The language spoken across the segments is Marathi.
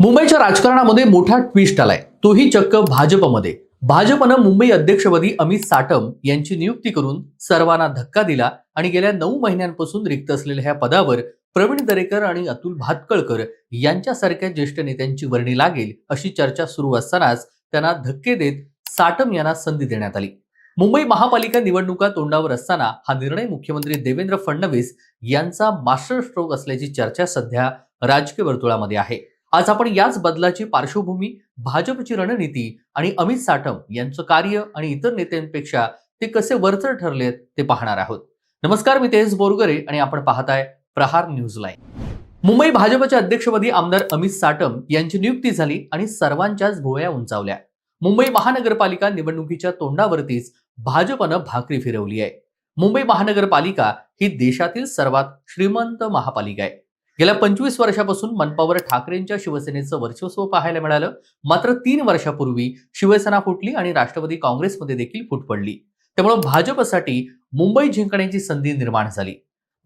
मुंबईच्या राजकारणामध्ये मोठा ट्विस्ट आलाय. तोही चक्क भाजपमध्ये. भाजपनं मुंबई अध्यक्षपदी अमित साटम यांची नियुक्ती करून सर्वांना धक्का दिला आणि गेल्या नऊ महिन्यांपासून रिक्त असलेल्या ह्या पदावर प्रवीण दरेकर आणि अतुल भातकळकर यांच्यासारख्या ज्येष्ठ नेत्यांची वर्णी लागेल अशी चर्चा सुरू असतानाच त्यांना धक्के देत साटम यांना संधी देण्यात आली. मुंबई महापालिका निवडणुका तोंडावर असताना हा निर्णय मुख्यमंत्री देवेंद्र फडणवीस यांचा मास्टर स्ट्रोक असल्याची चर्चा सध्या राजकीय वर्तुळामध्ये आहे. आज आपण याच बदलाची पार्श्वभूमी भाजपची रणनीती आणि अमित साटम यांचं कार्य आणि इतर नेत्यांपेक्षा ते कसे वरचढ ठरलेत ते पाहणार आहोत. नमस्कार मी तेज बोरगरे आणि आपण पाहताय प्रहार न्यूज लाईन मुंबई भाजपच्या अध्यक्षपदी आमदार अमित साटम यांची नियुक्ती झाली आणि सर्वांच्याच भोवया उंचावल्या. मुंबई महानगरपालिका निवडणुकीच्या तोंडावरतीच भाजपनं भाकरी फिरवली आहे. मुंबई महानगरपालिका ही देशातील सर्वात श्रीमंत महापालिका आहे. गेल्या पंचवीस वर्षापासून मनपावर ठाकरेंच्या शिवसेनेचं वर्चस्व पाहायला मिळालं. मात्र तीन वर्षापूर्वी शिवसेना फुटली आणि राष्ट्रवादी काँग्रेसमध्ये देखील फूट पडली. त्यामुळे भाजपसाठी मुंबई जिंकण्याची संधी निर्माण झाली.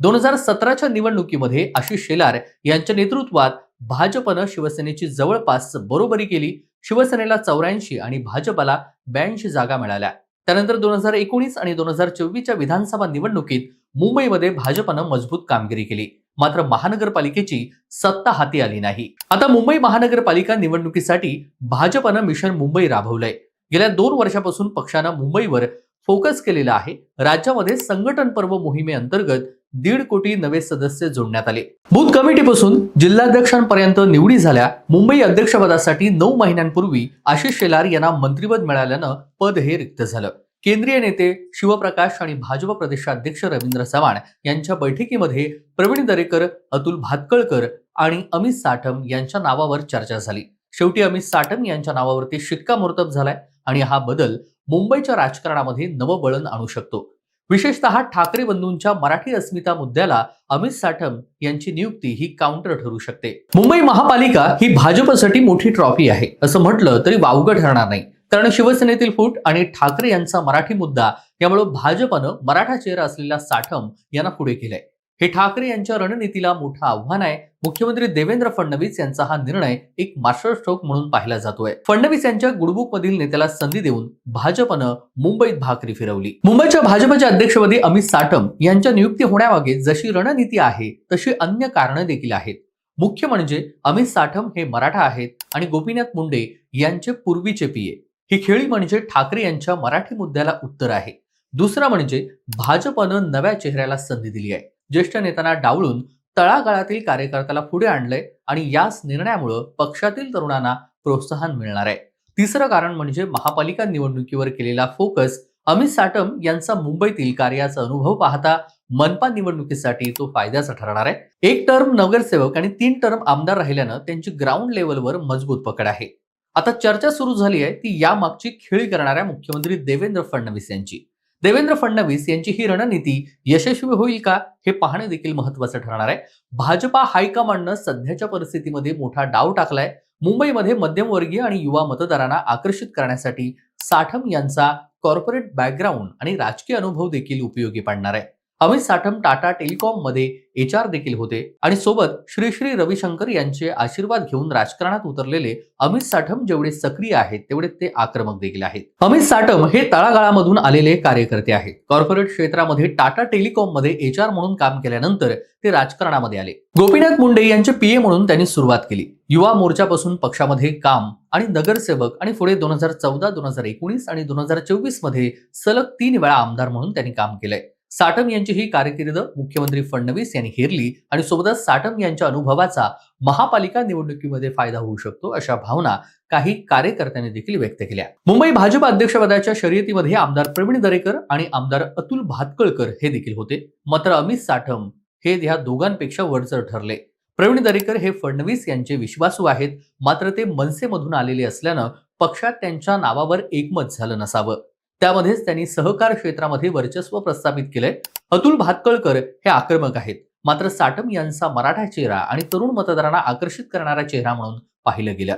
दोन हजार सतराच्या निवडणुकीमध्ये आशिष शेलार यांच्या नेतृत्वात भाजपनं शिवसेनेची जवळपास बरोबरी केली. शिवसेनेला चौऱ्याऐंशी आणि भाजपला ब्याऐंशी जागा मिळाल्या. त्यानंतर दोन हजार एकोणीस आणि दोन हजार चोवीसच्या विधानसभा निवडणुकीत मुंबईमध्ये भाजपनं मजबूत कामगिरी केली. मात्र महानगरपालिकेची सत्ता हाती आली नाही. आता मुंबई महानगरपालिका निवडणुकीसाठी भाजपनं मिशन मुंबई राबवलंय. गेल्या दोन वर्षापासून पक्षानं मुंबईवर फोकस केलेला आहे. राज्यामध्ये संघटन पर्व मोहिमेअंतर्गत दीड कोटी नवे सदस्य जोडण्यात आले. बूथ कमिटीपासून जिल्हाध्यक्षांपर्यंत निवडी झाल्या. मुंबई अध्यक्षपदासाठी नऊ महिन्यांपूर्वी आशिष शेलार यांना मंत्रिपद मिळाल्यानं पद हे रिक्त झालं. केंद्रीय नेते शिवप्रकाश आणि भाजप प्रदेशाध्यक्ष रवींद्र चव्हाण यांच्या बैठकीमध्ये प्रवीण दरेकर अतुल भातकळकर आणि अमित साठम यांच्या नावावर चर्चा झाली. शेवटी अमित साठम यांच्या नावावरती शिक्कामोर्तब झालाय आणि हा बदल मुंबईच्या राजकारणामध्ये नवबळण आणू शकतो. विशेषतः ठाकरे बंधूंच्या मराठी अस्मिता मुद्द्याला अमित साठम यांची नियुक्ती ही काउंटर ठरू शकते. मुंबई महापालिका ही भाजपसाठी मोठी ट्रॉफी आहे. असं म्हटलं तरी वावगं ठरणार नाही. कारण शिवसेनेतील फूट आणि ठाकरे यांचा मराठी मुद्दा यामुळे भाजपनं मराठा चेहरा असलेला साठम यांना पुढे केलंय. हे ठाकरे यांच्या रणनीतीला मोठं आव्हान आहे. मुख्यमंत्री देवेंद्र फडणवीस यांचा हा निर्णय एक मास्टर स्ट्रोक म्हणून पाहिला जातोय. फडणवीस यांच्या गुडबुक मधील नेत्याला संधी देऊन भाजपनं मुंबईत भाकरी फिरवली. मुंबईच्या भाजपच्या अध्यक्षपदी अमित साटम यांच्या नियुक्ती होण्यामागे जशी रणनीती आहे तशी अन्य कारणं देखील आहेत. मुख्य म्हणजे अमित साठम हे मराठा आहेत आणि गोपीनाथ मुंडे यांचे पूर्वीचे पीए ही खेळी म्हणजे ठाकरे यांच्या मराठी मुद्द्याला उत्तर आहे. दुसरं म्हणजे भाजपनं नव्या चेहऱ्याला संधी दिली आहे. ज्येष्ठ नेत्यांना डावळून तळागाळातील कार्यकर्त्याला पुढे आणलंय आणि याच निर्णयामुळं पक्षातील तरुणांना प्रोत्साहन मिळणार आहे. तिसरं कारण म्हणजे महापालिका निवडणुकीवर केलेला फोकस अमित साटम यांचा मुंबईतील कार्याचा अनुभव पाहता मनपा निवडणुकीसाठी तो फायद्याचा ठरणार आहे. एक टर्म नगरसेवक आणि तीन टर्म आमदार राहिल्यानं त्यांची ग्राउंड लेवलवर मजबूत पकड आहे. आता चर्चा सुरू झाली आहे ती यामागची खेळी करणाऱ्या मुख्यमंत्री देवेंद्र फडणवीस यांची. देवेंद्र फडणवीस यांची ही रणनीती यशस्वी होईल का हे पाहणे देखील महत्वाचं ठरणार आहे. भाजपा हायकमांडनं सध्याच्या परिस्थितीमध्ये मोठा डाव टाकलाय. मुंबईमध्ये मध्यमवर्गीय आणि युवा मतदारांना आकर्षित करण्यासाठी साठम यांचा कॉर्पोरेट बॅकग्राऊंड आणि राजकीय अनुभव देखील उपयोगी पडणार आहे. अमित साठम टाटा टेलिकॉममध्ये एच आर देखील होते. आणि सोबत श्री श्री रविशंकर यांचे आशीर्वाद घेऊन राजकारणात उतरलेले अमित साठम जेवढे सक्रिय आहेत तेवढे ते आक्रमक देखील आहेत. अमित साठम हे तळागाळामधून आलेले कार्यकर्ते आहेत. कॉर्पोरेट क्षेत्रामध्ये टाटा टेलिकॉममध्ये एच आर म्हणून काम केल्यानंतर ते राजकारणामध्ये आले. गोपीनाथ मुंडे यांचे पीए म्हणून त्यांनी सुरुवात केली. युवा मोर्चापासून पक्षामध्ये काम आणि नगरसेवक आणि पुढे दोन हजार चौदा दोन हजार एकोणीस आणि दोन हजार चोवीसमध्ये सलग तीन वेळा आमदार म्हणून त्यांनी काम केलंय. साटम यांची ही कारकीर्द मुख्यमंत्री फडणवीस यांनी हेरली आणि सोबतच साटम यांच्या अनुभवाचा महापालिका निवडणुकीमध्ये फायदा होऊ शकतो अशा भावना काही कार्यकर्त्यांनी देखील व्यक्त केल्या. मुंबई भाजप अध्यक्षपदाच्या शर्यतीमध्ये आमदार प्रवीण दरेकर आणि आमदार अतुल भातकळकर हे देखील होते. मात्र अमित साठम हे ह्या दोघांपेक्षा वरचर ठरले. प्रवीण दरेकर हे फडणवीस यांचे विश्वासू आहेत. मात्र ते मनसेमधून आलेले असल्यानं पक्षात त्यांच्या नावावर एकमत झालं नसावं. त्यामध्येच त्यांनी सहकार क्षेत्रामध्ये वर्चस्व प्रस्थापित केलंय. अतुल भातकळकर हे आक्रमक आहेत. मात्र साटम यांचा मराठा चेहरा आणि तरुण मतदारांना आकर्षित करणारा चेहरा म्हणून पाहिलं गेलं.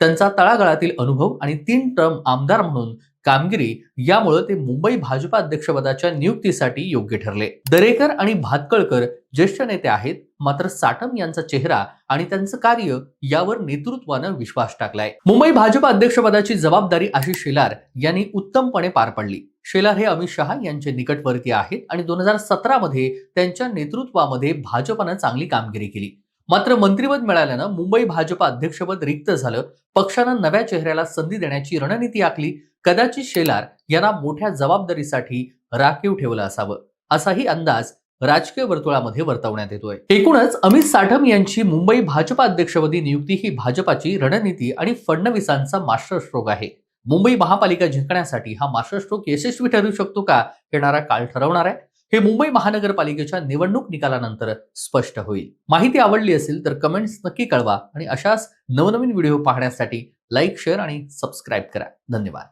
त्यांचा तळागाळातील अनुभव आणि तीन टर्म आमदार म्हणून कामगिरी यामुळे ते मुंबई भाजपा अध्यक्षपदाच्या नियुक्तीसाठी योग्य ठरले. दरेकर आणि भातकळकर ज्येष्ठ नेते आहेत मात्र साटम यांचा चेहरा आणि त्यांचं कार्य यावर नेतृत्वानं विश्वास टाकलाय. मुंबई भाजपा अध्यक्षपदाची जबाबदारी आशिष शेलार यांनी उत्तमपणे पार पडली. शेलार हे अमित शहा यांचे निकटवर्तीय आहेत आणि दोन हजार सतरा मध्ये त्यांच्या नेतृत्वामध्ये भाजपानं चांगली कामगिरी केली. मात्र मंत्रिपद मिळाल्यानं मुंबई भाजपा अध्यक्षपद रिक्त झालं. पक्षानं नव्या चेहऱ्याला संधी देण्याची रणनीती आखली. कदाचित शेलार यांना मोठ्या जबाबदारीसाठी राखीव ठेवलं असावं असाही अंदाज राजकीय वर्तुळामध्ये वर्तवण्यात येतोय. एकूणच अमित साठम यांची मुंबई भाजपा अध्यक्षपदी नियुक्ती ही भाजपाची रणनीती आणि फडणवीसांचा मास्टरस्ट्रोक आहे. मुंबई महापालिका जिंकण्यासाठी हा मास्टरस्ट्रोक यशस्वी ठरू शकतो का येणारा काळ ठरवणार आहे. हे मुंबई महानगरपालिकेच्या निवडणूक निकालानंतर स्पष्ट होईल. माहिती आवडली असेल तर कमेंट्स नक्की कळवा आणि अशाच नवनवीन व्हिडिओ पाहण्यासाठी लाईक शेअर आणि सबस्क्राईब करा. धन्यवाद.